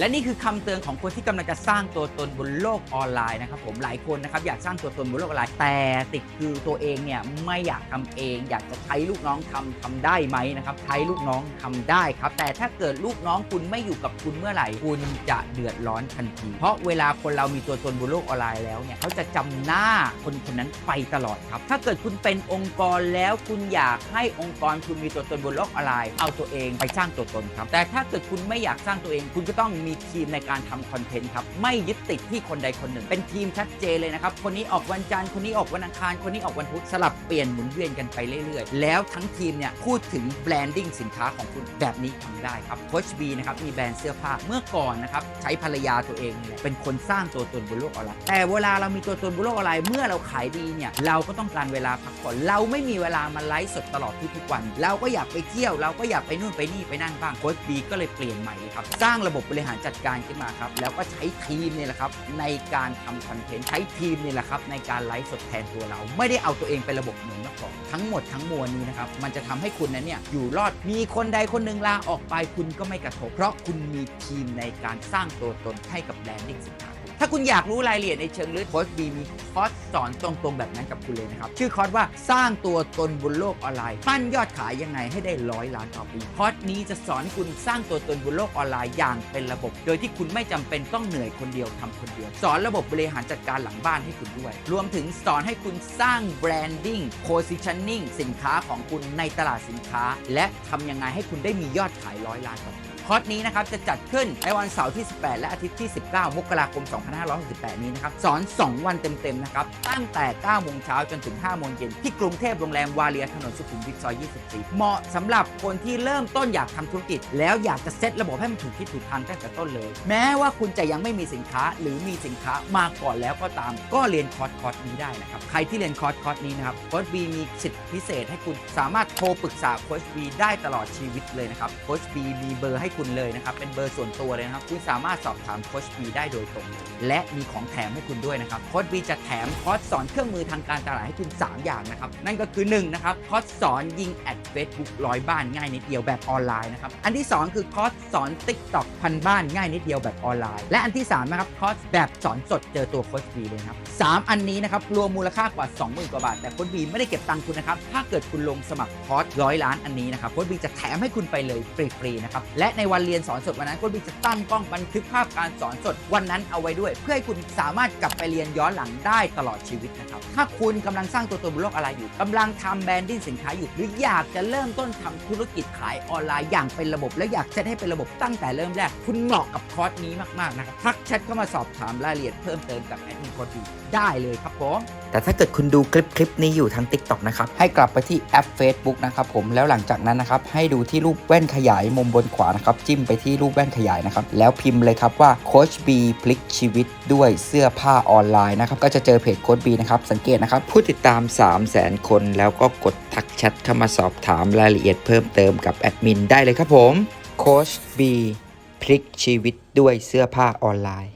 และนี่คือคำเตือนของคนที่กำลังจะสร้างตัวตนบนโลกออนไลน์นะครับผมหลายคนนะครับอยากสร้างตัวตนบนโลกออนไลน์แต่ติดคือตัวเองเนี่ยไม่อยากทำเอง อยากจะใช้ลูกน้องทำทำได้ไหมนะครับใช้ลูกน้องทำได้ครับแต่ถ้าเกิดลูกน้องคุณไม่อยู่กับคุณเมื่อไหร่ คุณจะเดือดร้อนทันทีเพราะเวลาคนเรามีตัวตนบนโลกออนไลน์แล้วเนี่ยเขาจะจำหน้าคนคนนั้นไปตลอดครับถ้าเกิดคุณเป็นองค์กรแล้วคุณอยากให้องค์กรคุณมีตัวตนบนโลกออนไลน์ เอาตัวเองไปสร้างตัวตนครับแต่ถ้าเกิดคุณไม่อยากสร้างตัวเองคุณก็ต้องมีทีมในการทำคอนเทนต์ครับ ไม่ยึดติดที่คนใดคนหนึ่ง เป็นทีมชัดเจนเลยนะครับ คนนี้ออกวันจันทร์ คนนี้ออกวันอังคาร คนนี้ออกวันพุธ สลับเปลี่ยนหมุนเวียนกันไปเรื่อยๆ แล้วทั้งทีมเนี่ยพูดถึงแบรนดิ้งสินค้าของคุณแบบนี้ทำได้ครับโคชบีนะครับมีแบรนด์เสื้อผ้าเมื่อก่อนนะครับใช้ภรรยาตัวเองนี่แหละเป็นคนสร้างตัวตนบนโลกออนไลน์แต่เวลาเรามีตัวตนบนโลกออนไลน์เมื่อเราขายดีเนี่ยเราก็ต้องการเวลาพักผ่อนเราไม่มีเวลามาไลฟ์สดตลอดทุกๆวัน เราก็อยากไปเที่ยวเราก็อยากไปนู่นไปนี่ไปนั่นบ้างโคชบีก็เลยเปลี่ยนใหม่เลยครับสร้างระบบบริหารจัดการขึ้นมาครับ แล้วก็ใช้ทีมเนี่ยแหละครับ ในการทำคอนเทนต์ใช้ทีมเนี่ยแหละครับ ในการไลฟ์สดแทนตัวเรา ไม่ได้เอาตัวเองเป็นระบบเหมือนเมื่อก่อนทั้งหมดทั้งมวลนี้นะครับ มันจะทำให้คุณนั้นเนี่ยอยู่รอดมีคนใดคนหนึ่งลาออกไปคุณก็ไม่กระทบ เพราะคุณมีทีมในการสร้างตัวตนให้กับแบรนดิ้งสินค้าถ้าคุณอยากรู้รายละเอียดในเชิงลึกโค้ชบีมี อร์สสอนตรงๆแบบนั้นกับคุณเลยนะครับ ชื่อคอร์สว่าสร้างตัวตนบนโลกออนไลน์ปั้นยอดขายยังไงให้ได้ร้อยล้านต่อปีคอร์สนี้จะสอนคุณสร้างตัวตนบนโลกออนไลน์อย่างเป็นระบบ โดยที่คุณไม่จำเป็นต้องเหนื่อยคนเดียวทำคนเดียว สอนระบบบริหารจัดการหลังบ้านให้คุณด้วย รวมถึงสอนให้คุณสร้างแบรนดิ้ง positioning สินค้าของคุณในตลาดสินค้า และทำยังไงให้คุณได้มียอดขายร้อยล้านต่อปีคอร์สนี้นะครับจะจัดขึ้นในวันเสาร์ที่ 18 และอาทิตย์ที่ 19 มกราคม 2568 นี้นะครับสอน 2 วันเต็มๆนะครับ ตั้งแต่9โมงเช้าจนถึง5โมงเย็นที่กรุงเทพโรงแรมวาเลียถนนสุขุมวิทซอย 24 เหมาะสำหรับคนที่เริ่มต้นอยากทำธุรกิจ แล้วอยากจะเซตระบบให้มันถูกที่ถูกทางตั้งแต่ต้นเลย แม้ว่าคุณจะยังไม่มีสินค้าหรือมีสินค้ามาก่อนแล้วก็ตาม ก็เรียนคอร์สคอร์สนี้ได้นะครับ ใครที่เรียนคอร์สคอร์สนี้นะครับโค้ชบีมีสิทธิพิเศษให้คุณสามารถโทรปรึกษาโค้ชบีได้ตลอดชีวิตเลยนะครับโค้ชบีมีเบอร์ให้คุณเลยนะครับเป็นเบอร์ส่วนตัวเลยนะครับคุณสามารถสอบถามโค้ชบีได้โดยตรง และมีของแถมให้คุณด้วยนะครับโค้ชบีจะแถมคอร์สสอนเครื่องมือทางการตลาดให้คุณ 3 อย่างนะครับ นั่นก็คือ1นะครับคอร์สสอนยิงแอดเฟซบุ๊กร้อยบ้านง่ายนิดเดียวแบบออนไลน์นะครับ อันที่ 2 คือคอร์สสอน t ิ k t o k พันบ้านง่ายนิดเดียวแบบออนไลน์ และอันที่3นะครับคอร์สแบบสอนสดเจอตัวโค้ชบีเลยนะครับสามอันนี้นะครับรวมมูลค่ากว่า 20,000กว่าบาท แต่โค้ชบีไม่ได้เก็บตังค์คุณนะครับถ้าเกิดคุณลงสมัครคอร์สร้อยล้านอันนี้นะครับโค้ชบีจะแถมให้คุณไปเลยฟรีๆนะครับและในวันเรียนสอนสดวันนั้นโค้ชบีจะตั้งกล้องบันทึกภาพการสอนสดวันนั้นเอาไว้ด้วย เพื่อให้คุณสามารถกลับไปเรียนย้อนหลังได้ตลอดชีวิตนะครับ ถ้าคุณกำลังสร้างตัวตนบนโลกออนไลน์อยู่กำลังทำแบรนดิ้งสินค้าอยู่ หรืออยากจะเริ่มต้นทำธุรกิจขายออนไลน์อย่างเป็นระบบ และอยากจะให้เป็นระบบตั้งแต่เริ่มแรก คุณเหมาะกับคอร์สนี้มากๆนะครับทักแชทเข้ามาสอบถามรายละเอียดเพิ่มเติมกับแอดมินโค้ดบีได้เลยครับผม แต่ถ้าเกิดคุณดูคลิปคลิปนี้อยู่ทาง TikTok นะครับให้กลับไปที่แอป Facebook นะครับผมแล้วหลังจากนั้นนะครับให้ดูที่รูปแว่นขยายมุมบนขวานะครับจิ้มไปที่รูปแว่นขยายนะครับแล้วพิมพ์เลยครับว่าโคชบีพลิกชีวิตด้วยเสื้อผ้าออนไลน์นะครับก็จะเจอเพจโคชบีนะครับสังเกตนะครับผู้ติดตาม 3 0 0 0 0 0 คน แล้วก็กดทักแชทเข้ามาสอบถามรายละเอียดเพิ่มเติมกับแอดมินได้เลยครับผมโคชบีพลิกชีวิตด้วยเสื้อผ้าออนไลน์